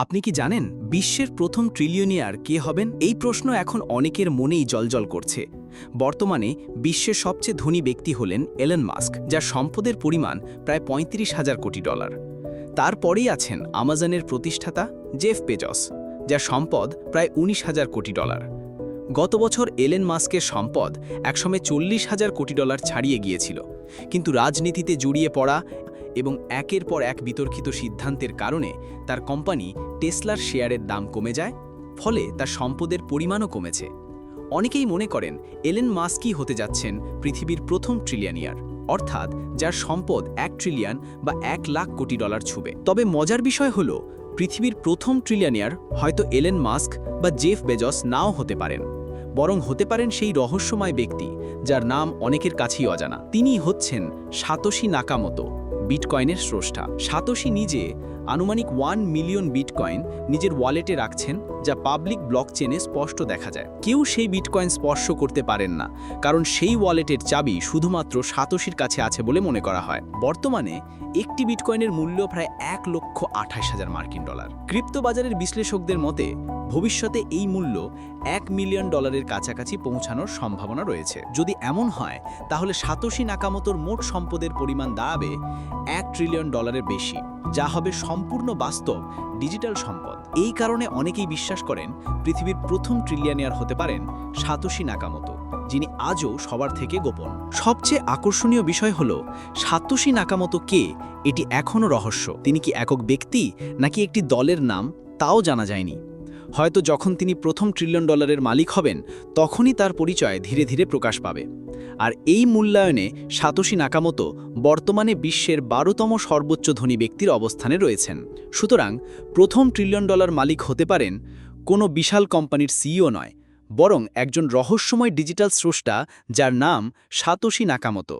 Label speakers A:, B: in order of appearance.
A: আপনি কি জানেন বিশ্বের প্রথম ট্রিলিয়নিয়ার কে হবেন? এই প্রশ্ন এখন অনেকের মনেই জলজল করছে। বর্তমানে বিশ্বের সবচেয়ে ধনী ব্যক্তি হলেন এলন মাস্ক, যার সম্পদের পরিমাণ প্রায় পঁয়ত্রিশ হাজার কোটি ডলার। তারপরেই আছেন আমাজনের প্রতিষ্ঠাতা জেফ পেজস যার সম্পদ প্রায় উনিশ হাজার কোটি ডলার। গত বছর এলেন মাস্কের সম্পদ একসময় চল্লিশ হাজার কোটি ডলার ছাড়িয়ে গিয়েছিল। কিন্তু রাজনীতিতে জড়িয়ে পড়া এবং একের পর এক বিতর্কিত সিদ্ধান্তের কারণে তার কোম্পানি টেসলার শেয়ারের দাম কমে যায়, ফলে তার সম্পদের পরিমাণও কমেছে। অনেকেই মনে করেন এলেন মাস্কই হতে যাচ্ছেন পৃথিবীর প্রথম ট্রিলিয়নিয়ার, অর্থাৎ যার সম্পদ এক ট্রিলিয়ন বা এক লাখ কোটি ডলার ছুবে। তবে মজার বিষয় হল, পৃথিবীর প্রথম ট্রিলিয়নিয়ার হয়তো এলেন মাস্ক বা জেফ বেজস নাও হতে পারেন, বরং হতে পারেন সেই রহস্যময় ব্যক্তি যার নাম অনেকের কাছেই অজানা। তিনি হচ্ছেন সাতোশি নাকামতো। বিটকয়েনের স্রষ্টা। সাতোশি নিজে আনুমানিক ওয়ান মিলিয়ন বিটকয়েন নিজের ওয়ালেটে রাখছেন, যা পাবলিক ব্লক চেনে স্পষ্ট দেখা যায়। কেউ সেই বিটকয়েন স্পর্শ করতে পারেন না, কারণ সেই ওয়ালেটের চাবি শুধুমাত্র সাতোশির কাছে আছে বলে মনে করা হয়। বর্তমানে একটি বিটকয়েনের মূল্য প্রায় এক লক্ষ আঠাশ হাজার মার্কিন ডলার। ক্রিপ্টো বাজারের বিশ্লেষকদের মতে, ভবিষ্যতে এই মূল্য এক মিলিয়ন ডলারের কাছাকাছি পৌঁছানোর সম্ভাবনা রয়েছে। যদি এমন হয়, তাহলে সাতোশি নাকামতোর মোট সম্পদের পরিমাণ দাঁড়াবে এক ট্রিলিয়ন ডলারের বেশি, যা হবে সম্পূর্ণ বাস্তব, ডিজিটাল সম্পদ। এই কারণে অনেকেই বিশ্বাস করেন পৃথিবীর প্রথম ট্রিলিয়ানিয়ার হতে পারেন সাতোশি নাকামতো, যিনি আজও সবার থেকে গোপন। সবচেয়ে আকর্ষণীয় বিষয় হল, সাতোশি নাকামতো কে? এটি এখনও রহস্য। তিনি কি একক ব্যক্তি, নাকি একটি দলের নাম? তাও জানা যায়নি। হয়তো যখন তিনি প্রথম ট্রিলিয়ন ডলারের মালিক হবেন, তখনই তার পরিচয় ধীরে ধীরে প্রকাশ পাবে। আর এই মূল্যায়নে সাতোশি নাকামতো বর্তমানে বিশ্বের বারোতম সর্বোচ্চ ধনী ব্যক্তির অবস্থানে রয়েছেন। সুতরাং প্রথম ট্রিলিয়ন ডলার মালিক হতে পারেন কোনো বিশাল কোম্পানির সিইও নয়, বরং একজন রহস্যময় ডিজিটাল স্রষ্টা যার নাম সাতোশি নাকামতো।